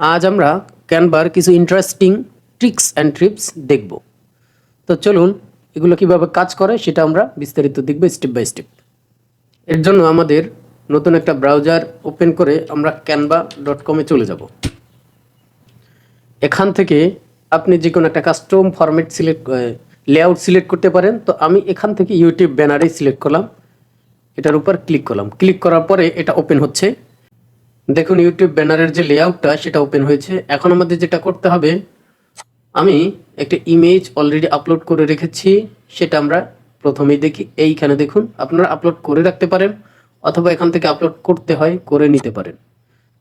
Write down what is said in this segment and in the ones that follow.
আজ আমরা ক্যানভার কিছু ইন্টারেস্টিং ট্রিক্স অ্যান্ড ট্রিপস দেখব। তো চলুন, এগুলো কীভাবে কাজ করে সেটা আমরা বিস্তারিত দেখব স্টেপ বাই স্টেপ এর জন্য আমাদের নতুন একটা ব্রাউজার ওপেন করে আমরা ক্যানভা ডট কমে চলে যাব। এখান থেকে আপনি যে কোনো একটা custom format select layout select করতে পারেন। তো আমি এখান থেকে ইউটিউব ব্যানারে সিলেক্ট করলাম। এটার উপর ক্লিক করলাম। ক্লিক করার পরে এটা ওপেন হচ্ছে। দেখুন ইউটিউব ব্যানারের যে লেআউটটা সেটা ওপেন হয়েছে। এখন আমাদের যেটা করতে হবে, আমি একটা ইমেজ অলরেডি আপলোড করে রেখেছি, সেটা আমরা প্রথমেই দেখি। এইখানে দেখুন, আপনারা আপলোড করে রাখতে পারেন, অথবা এখান থেকে আপলোড করতে হয়, করে নিতে পারেন।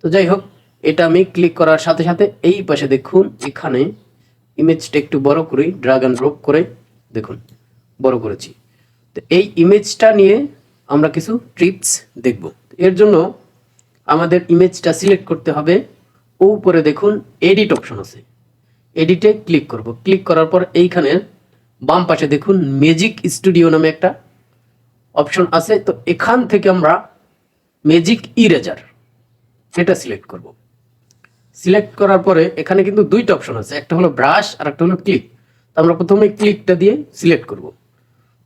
তো যাই হোক, এটা আমি ক্লিক করার সাথে সাথে এই পাশে দেখুন, এখানে ইমেজটা একটু বড় করি ড্রাগ অ্যান্ড ড্রপ করে, দেখুন, বড় করেছি। তো এই ইমেজটা নিয়ে আমরা কিছু ট্রিপস দেখব। এর জন্য আমাদের ইমেজটা সিলেক্ট করতে হবে। ও উপরে দেখুন এডিট অপশন আছে। এডিটে ক্লিক করব। ক্লিক করার পর এইখানে বাম পাশে দেখুন ম্যাজিক স্টুডিও নামে একটা অপশন আছে। তো এখান থেকে আমরা ম্যাজিক ইরেজার এটা সিলেক্ট করব। সিলেক্ট করার পরে এখানে কিন্তু দুইটা অপশন আছে। একটা হলো ব্রাশ আর একটা হলো ক্লিক তো আমরা প্রথমে ক্লিকটা দিয়ে সিলেক্ট করব।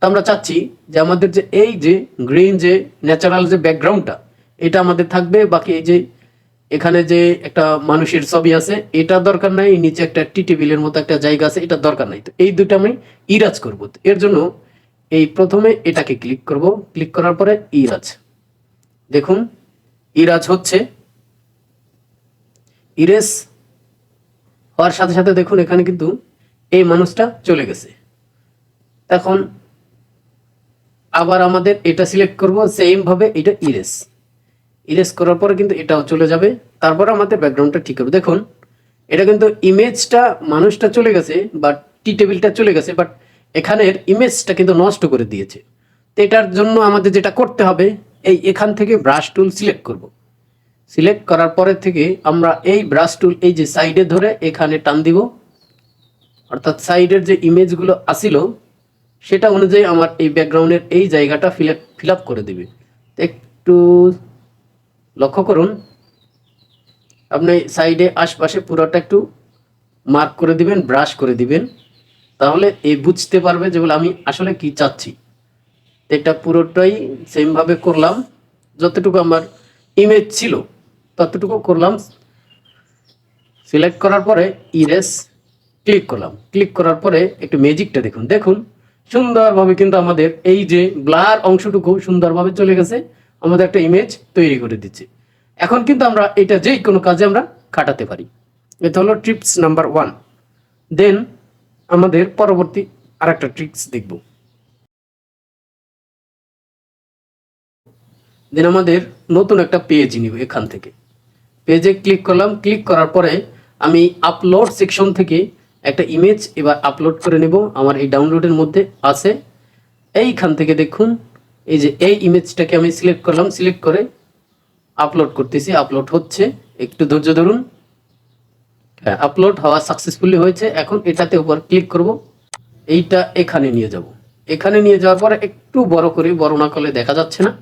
তো আমরা চাচ্ছি যে আমাদের যে এই যে গ্রিন যে ন্যাচারাল যে ব্যাকগ্রাউন্ডটা এটা আমাদের থাকবে, বাকি এই যে এখানে যে একটা মানুষের ছবি আছে, এটা দরকার নাই, নিচে একটা টি টেবিলের মতো একটা জায়গা আছে, এটা দরকার নাই। তো এই দুটো আমি ইরাজ করব। এর জন্য এই প্রথমে এটাকে ক্লিক করব। ক্লিক করার পরে ইরাজ। দেখুন, ইরাজ হচ্ছে ইরেস হওয়ার সাথে সাথে দেখুন এখানে কিন্তু এই মানুষটা চলে গেছে। এখন আবার আমাদের এটা সিলেক্ট করব সেম ভাবে এটা ইরেস ইরেস করার পরে কিন্তু এটাও চলে যাবে। তারপর আমাদের ব্যাকগ্রাউন্ডটা ঠিক হবে। দেখুন, এটা কিন্তু ইমেজটা মানুষটা চলে গেছে বাট টি টেবিলটা চলে গেছে বাট এখানের ইমেজটা কিন্তু নষ্ট করে দিয়েছে। তো এটার জন্য আমাদের যেটা করতে হবে, এই এখান থেকে ব্রাশ টুল সিলেক্ট করব। সিলেক্ট করার পরে থেকে আমরা এই ব্রাশ টুল এই যে সাইডে ধরে এখানে টান দিব। অর্থাৎ সাইডের যে ইমেজগুলো আসিল, সেটা অনুযায়ী আমার এই ব্যাকগ্রাউন্ডের এই জায়গাটা ফিল ফিল করে দিবে। একটু লক্ষ্য করুন, আপনি সাইডে আশপাশে পুরোটা একটু মার্ক করে দিবেন ব্রাশ করে দিবেন, তাহলে এই বুঝতে পারবে যে বলে আমি আসলে কি চাচ্ছি। এটা পুরোটাই সেমভাবে করলাম, যতটুকু আমার ইমেজ ছিল, ততটুকু করলাম। সিলেক্ট করার পরে ইরেস ক্লিক করলাম। ক্লিক করার পরে একটু ম্যাজিকটা দেখুন। দেখুন, সুন্দরভাবে কিন্তু আমাদের এই যে ব্লার অংশটুকু সুন্দরভাবে চলে গেছে। আমাদের একটা ইমেজ তৈরি করে দিচ্ছে। এখন কিন্তু আমরা এটা যে কোনো কাজে আমরা খাটাতে পারি। এটা হলো ট্রিপস নাম্বার ওয়ান দেন আমাদের পরবর্তী আরেকটা ট্রিক্স দেখব। দেন আমাদের নতুন একটা পেজ নিব এখান থেকে। পেজে ক্লিক করলাম। ক্লিক করার পরে আমি আপলোড সেকশন থেকে একটা ইমেজ এবার আপলোড করে নেব। আমার এই ডাউনলোডের মধ্যে আছে। এইখান থেকে দেখুন এই যে এই ইমেজটাকে আমি সিলেক্ট করলাম সিলেক্ট করে আপলোড করতেছি আপলোড হচ্ছে। একটু ধৈর্য ধরুন। হ্যাঁ আপলোড হওয়া সাকসেসফুলি হয়েছে। এখন এটাতে উপর ক্লিক করব। এইটা এখানে নিয়ে যাব। এখানে নিয়ে যাওয়ার পরে একটু বড় করি, বড় না করলে দেখা যাচ্ছে না।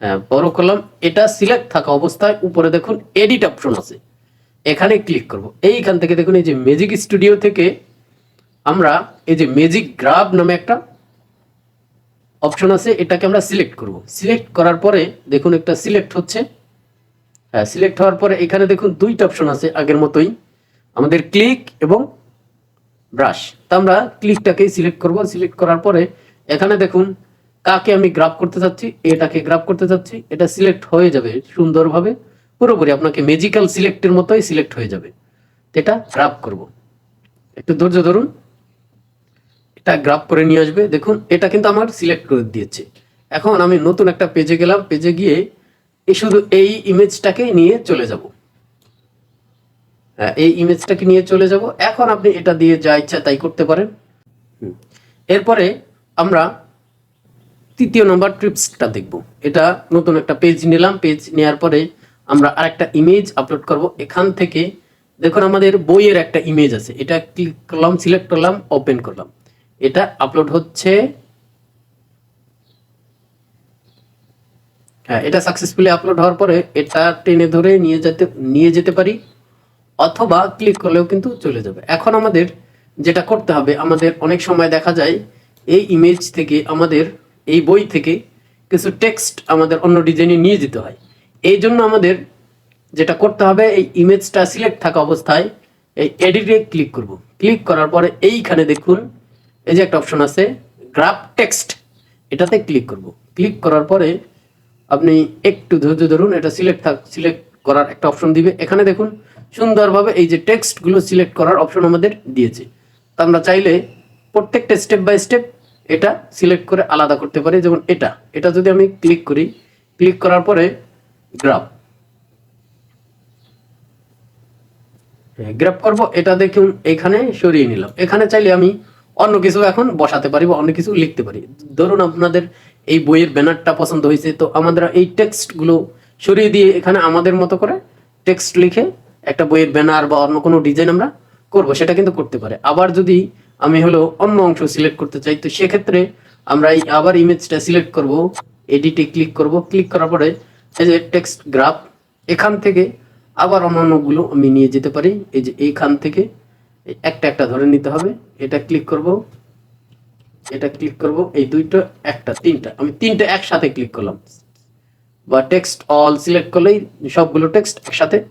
হ্যাঁ বড় করলাম। এটা সিলেক্ট থাকা অবস্থায় উপরে দেখুন এডিট অপশন আছে। এখানে ক্লিক করব। এইখান থেকে দেখুন এই যে ম্যাজিক স্টুডিও থেকে আমরা এই যে ম্যাজিক গ্রাফ নামে একটা অপশন আছে, এটাকে আমরা সিলেক্ট করব। সিলেক্ট করার পরে দেখুন একটা সিলেক্ট হচ্ছে। হ্যাঁ সিলেক্ট হওয়ার পরে এখানে দেখুন দুইটা অপশন আছে আগের মতোই। আমাদের ক্লিক এবং ব্রাশ তা আমরা ক্লিকটাকেই সিলেক্ট করব। সিলেক্ট করার পরে এখানে দেখুন কাকে আমি গ্রাফ করতে চাচ্ছি, এটাকে গ্রাফ করতে চাচ্ছি। এটা সিলেক্ট হয়ে যাবে সুন্দরভাবে। পুরোপুরি আপনাকে ম্যাজিক্যাল সিলেক্টের মতোই সিলেক্ট হয়ে যাবে। এটা গ্রাফ করব। একটু ধৈর্য ধরুন। এটা গ্রাফ করে নিয়ে আসবে। দেখুন, এটা কিন্তু আমার সিলেক্ট করে দিয়েছে। এখন আমি নতুন একটা পেজে গেলাম। পেজে গিয়ে শুধু এই ইমেজটাকে নিয়ে চলে যাব। হ্যাঁ এই ইমেজটাকে নিয়ে চলে যাব। এখন আপনি এটা দিয়ে যা ইচ্ছা তাই করতে পারেন। এরপরে আমরা তৃতীয় নম্বর ট্রিপসটা দেখব। এটা নতুন একটা পেজ নিলাম। পেজ নেওয়ার পরে আমরা আরেকটা ইমেজ আপলোড করব। এখান থেকে দেখুন, আমাদের বইয়ের একটা ইমেজ আছে। এটা ক্লিক করলাম সিলেক্ট করলাম ওপেন করলাম। এটা আপলোড হচ্ছে হ্যাঁ এটা সাকসেসফুলি আপলোড হওয়ার পরে এটা টেনে ধরে নিয়ে যেতে নিয়ে যেতে পারি, অথবা ক্লিক করলেও কিন্তু চলে যাবে। এখন আমাদের যেটা করতে হবে, আমাদের অনেক সময় দেখা যায় এই ইমেজ থেকে আমাদের, এই বই থেকে কিছু টেক্সট আমাদের অন্য ডিজাইনে নিয়ে যেতে হয়। এই জন্য আমাদের যেটা করতে হবে, এই ইমেজটা সিলেক্ট থাকা অবস্থায় এই এডিটে ক্লিক করব। ক্লিক করার পরে এইখানে দেখুন এই যে একটা অপশন আছে গ্রাফ টেক্সট এটাতে ক্লিক করব। ক্লিক করার পরে আপনি একটু ধৈর্য ধরুন, এটা সিলেক্ট থাক সিলেক্ট করার একটা অপশন দিবে। এখানে দেখুন, সুন্দরভাবে এই যে টেক্সটগুলো সিলেক্ট করার অপশন আমাদের দিয়েছে। তো আমরা চাইলে প্রত্যেকটা স্টেপ বাই স্টেপ এটা সিলেক্ট করে আলাদা করতে পারি। যেমন এটা। এটা যদি আমি ক্লিক করি ক্লিক করার পরে গ্রাফ গ্রাফ করব। এটা দেখুন, এখানে সরিয়ে নিলাম। এখানে চাইলে আমি অন্য কিছু এখন বসাতে পারি বা অন্য কিছু লিখতে পারি। ধরুন আপনাদের এই বইয়ের ব্যানারটা পছন্দ হয়েছে, তো আমাদের এই টেক্সটগুলো সরিয়ে দিয়ে এখানে আমাদের মতো করে টেক্সট লিখে একটা বইয়ের ব্যানার বা অন্য কোনো ডিজাইন আমরা করব, সেটা কিন্তু করতে পারে। আবার যদি আমি হলো অন্য অংশ সিলেক্ট করতে চাই, তো সেক্ষেত্রে আমরা এই আবার ইমেজটা সিলেক্ট করব, এডিটে ক্লিক করব। ক্লিক করার পরে এই যে টেক্সট গ্রাফ, এখান থেকে আবার অন্যান্যগুলো আমি নিয়ে যেতে পারি। এই যে এইখান থেকে একটা একটা ধরে নিতে হবে। এটা ক্লিক করব। এটা ক্লিক করব। এই দুইটা, একটা, তিনটা। আমি তিনটা একসাথে ক্লিক করলাম। বা টেক্সট অল সিলেক্ট করলেই সবগুলো টেক্সট একসাথে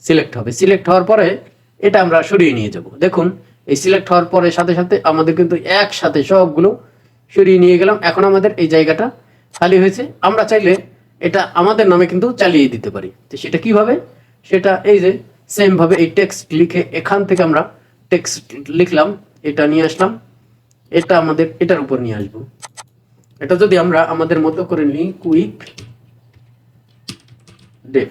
সিলেক্ট হবে। সিলেক্ট হওয়ার পরে এটা আমরা সরিয়ে নিয়ে যাব। দেখুন, এই সিলেক্ট হওয়ার পরে সাথে সাথে আমাদের কিন্তু একসাথে সবগুলো সরিয়ে নিয়ে গেলাম। এখন আমাদের এই জায়গাটা খালি হয়েছে। আমরা চাইলে এটা আমাদের নামে কিন্তু চালিয়ে দিতে পারি। তো সেটা কীভাবে? সেটা এই যে সেম ভাবে এই টেক্সট লিখে এখান থেকে আমরা টেক্সট লিখলাম, এটা নিয়ে আসলাম, এটা আমাদের, এটার উপর নিয়ে আসব। এটা যদি আমরা আমাদের মতো করে নিই কুইক ডেভ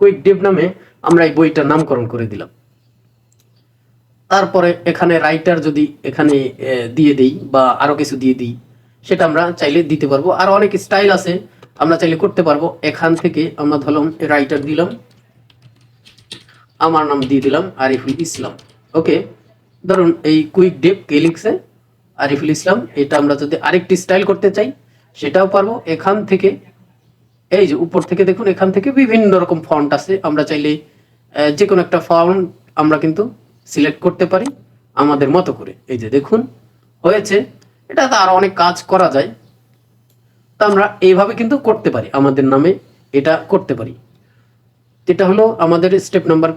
কুইক ডেভ নামে আমরা এই বইটার নামকরণ করে দিলাম। তারপরে এখানে রাইটার যদি এখানে দিয়ে দিই বা আরও কিছু দিয়ে দিই, সেটা আমরা চাইলে দিতে পারব। আর অনেক স্টাইল আছে, আমরা চাইলে করতে পারব। এখান থেকে আমরা ধরলাম রাইটার দিলাম। আমার নাম দিয়ে দিলাম, আরিফুল ইসলাম। ওকে ধরুন এই কুইক ডেপ কে লিখছে, আরিফুল ইসলাম, এটা আমরা যদি আরেকটি স্টাইল করতে চাই, সেটাও পারব। এখান থেকে, এই যে উপর থেকে দেখুন, এখান থেকে বিভিন্ন রকম ফন্ট আছে। আমরা চাইলে যে কোনো একটা ফন্ট আমরা কিন্তু সিলেক্ট করতে পারি, আমাদের মতো করে। এই যে দেখুন, হয়েছে। এটা তো আরও অনেক কাজ করা যায়। তা আমরা এইভাবে কিন্তু করতে পারি, আমাদের নামে এটা করতে পারি। এটা হলো আমাদের স্টেপ নাম্বার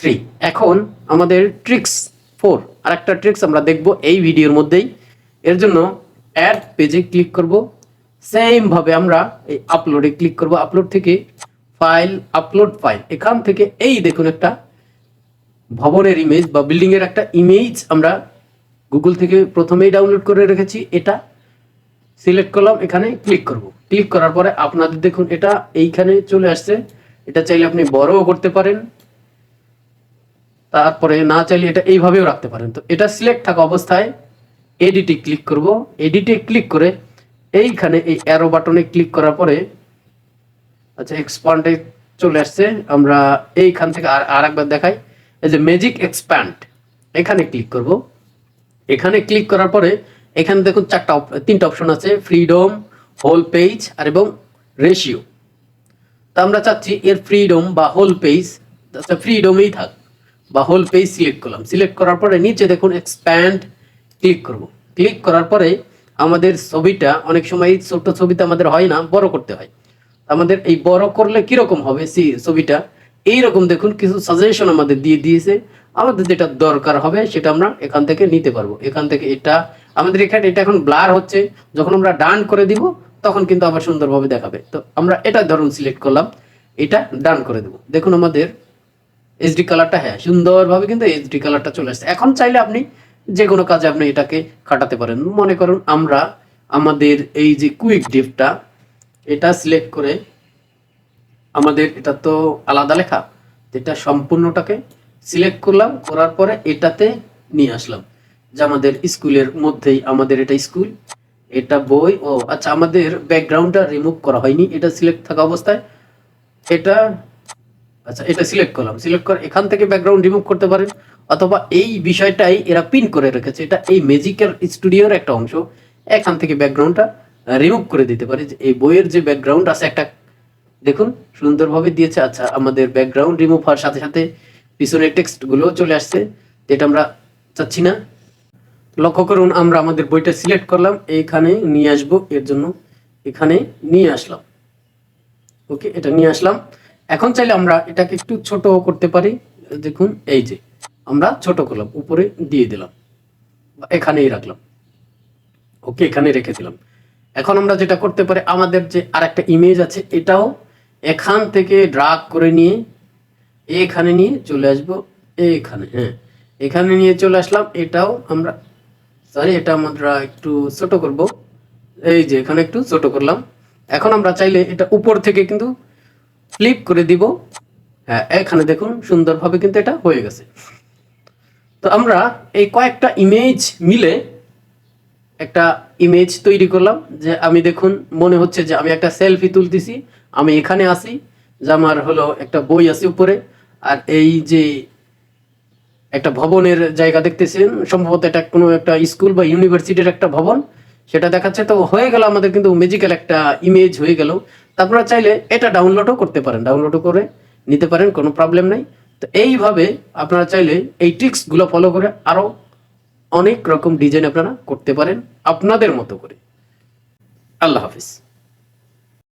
থ্রি এখন আমাদের ট্রিক্স ফোর আর একটা ট্রিক্স আমরা দেখব এই ভিডিওর মধ্যেই। এর জন্য অ্যাড পেজে ক্লিক করব। সেম ভাবে আমরা এই আপলোডে ক্লিক করব। আপলোড থেকে ফাইল আপলোড ফাইল এখান থেকে এই দেখুন একটা ভবনের ইমেজ বা বিল্ডিং এর একটা ইমেজ আমরা গুগল থেকে প্রথমেই ডাউনলোড করে রেখেছি। এটা সিলেক্ট করলাম, এখানে ক্লিক করব। ক্লিক করার পরে আপনাদের দেখুন, এটা এইখানে চলে আসছে। এটা চাইলে আপনি বড়ও করতে পারেন। তারপরে না চাইলে এটা এইভাবেও রাখতে পারেন। তো এটা সিলেক্ট থাকা অবস্থায় এডিটে ক্লিক করব। এডিটে ক্লিক করে এইখানে এই অ্যারো বাটনে ক্লিক করার পরে আচ্ছা এক্সপান্ডে চলে আসছে। আমরা এইখান থেকে আর আর একবার দেখাই। এই যে ম্যাজিক এক্সপ্যান্ড এখানে ক্লিক করব। এখানে ক্লিক করার পরে এখানে দেখুন চারটা তিনটা অপশন আছে ফ্রিডম হোল পেজ আর এবং রেশিও তা আমরা চাচ্ছি এর ফ্রিডম বা হোল পেজ ফ্রিডমেই থাক। বা হোল পেজ সিলেক্ট করলাম। সিলেক্ট করার পরে নিচে দেখুন এক্সপ্যান্ড ক্লিক করব। ক্লিক করার পরে আমাদের ছবিটা অনেক সময় ছোট ছবিতে আমাদের হয় না, বড় করতে হয়। আমাদের এই বড় করলে কীরকম হবে সি- ছবিটা? এইরকম দেখুন, কিছু সাজেশন আমাদের দিয়ে দিয়েছে। আমাদের যেটা দরকার হবে সেটা আমরা এখান থেকে নিতে পারব। এখান থেকে এটা, আমাদের এখানে এটা এখন ব্লার হচ্ছে। যখন আমরা ডান করে দিব, তখন কিন্তু আবার সুন্দরভাবে দেখাবে। তো আমরা এটা ধরুন সিলেক্ট করলাম। এটা ডান করে দেব। দেখুন আমাদের এইচডি কালারটা হ্যাঁ সুন্দরভাবে কিন্তু এইচডি কালারটা চলে আসছে। এখন চাইলে আপনি যে কোনো কাজে আপনি এটাকে কাটাতে পারেন। মনে করুন আমরা আমাদের এই যে কুইক ডিপটা এটা সিলেক্ট করে আমাদের এটা তো আলাদা লেখা এটা সম্পূর্ণটাকে সিলেক্ট করলাম, করার পরে এটাতে নিয়ে আসলাম। যে আমাদের স্কুলের মধ্যেই আমাদের এটা স্কুল, এটা বই, ও আচ্ছা আমাদের ব্যাকগ্রাউন্ডটা রিমুভ করা হয়নি, এটা সিলেক্ট থাকা অবস্থায়। এটা আচ্ছা এটা সিলেক্ট করলাম। সিলেক্ট করে এখান থেকে ব্যাকগ্রাউন্ড রিমুভ করতে পারেন, অথবা এই বিষয়টাই এরা পিন করে রেখেছে। এটা এই ম্যাজিক্যাল স্টুডিওর একটা অংশ। এখান থেকে ব্যাকগ্রাউন্ডটা রিমুভ করে দিতে পারে। এই বইয়ের যে ব্যাকগ্রাউন্ড আছে, একটা দেখুন, সুন্দরভাবে দিয়েছে। আচ্ছা আমাদের ব্যাকগ্রাউন্ড রিমুভ হওয়ার সাথে সাথে পিছনের টেক্সটগুলো চলে আসছে, যেটা আমরা চাচ্ছি না। লক্ষ্য করুন, আমরা আমাদের বইটা সিলেক্ট করলাম। এইখানে নিয়ে আসব, এর জন্য এখানে নিয়ে আসলাম। ওকে এটা নিয়ে আসলাম। এখন চাইলে আমরা এটাকে একটু ছোট করতে পারি। দেখুন, এই যে, আমরা ছোট করলাম, উপরে দিয়ে দিলাম এখানেই রাখলাম। ওকে এখানে রেখে দিলাম। এখন আমরা যেটা করতে পারি, আমাদের যে আরেকটা ইমেজ আছে, এটাও এখান থেকে ড্রাগ করে নিয়ে এখানে নিয়ে চলে আসব, এখানে হ্যাঁ। এখানে নিয়ে চলে আসলাম, এটাও আমরা সরি এটা আমরা একটু ছোট করব। এই যে, এখানে একটু ছোট করলাম। এখন আমরা চাইলে এটা উপর থেকে কিন্তু ফ্লিপ করে দিব। হ্যাঁ এখানে দেখুন সুন্দরভাবে কিন্তু এটা হয়ে গেছে। তো আমরা এই কয়েকটা ইমেজ মিলে একটা ইমেজ তৈরি করলাম যে আমি দেখুন, মনে হচ্ছে যে আমি একটা সেলফি তুলতেছি, আমি এখানে আসি যে আমার হলো একটা বই আছে উপরে, আর এই যে একটা ভবনের জায়গা দেখতেছেন, সম্ভবত এটা কোনো একটা স্কুল বা ইউনিভার্সিটির একটা ভবন সেটা দেখাচ্ছে, তো হয়ে গেল আমাদের কিন্তু ম্যাজিক্যাল একটা ইমেজ হয়ে গেল। তারপরে চাইলে এটা ডাউনলোডও করতে পারেন। ডাউনলোডও করে নিতে পারেন, কোনো প্রবলেম নাই। তো এইভাবে আপনারা চাইলে এই ট্রিক্সগুলো ফলো করে আরও অনেক রকম ডিজাইন আপনারা করতে পারেন, আপনাদের মতো করে। আল্লাহ হাফিজ।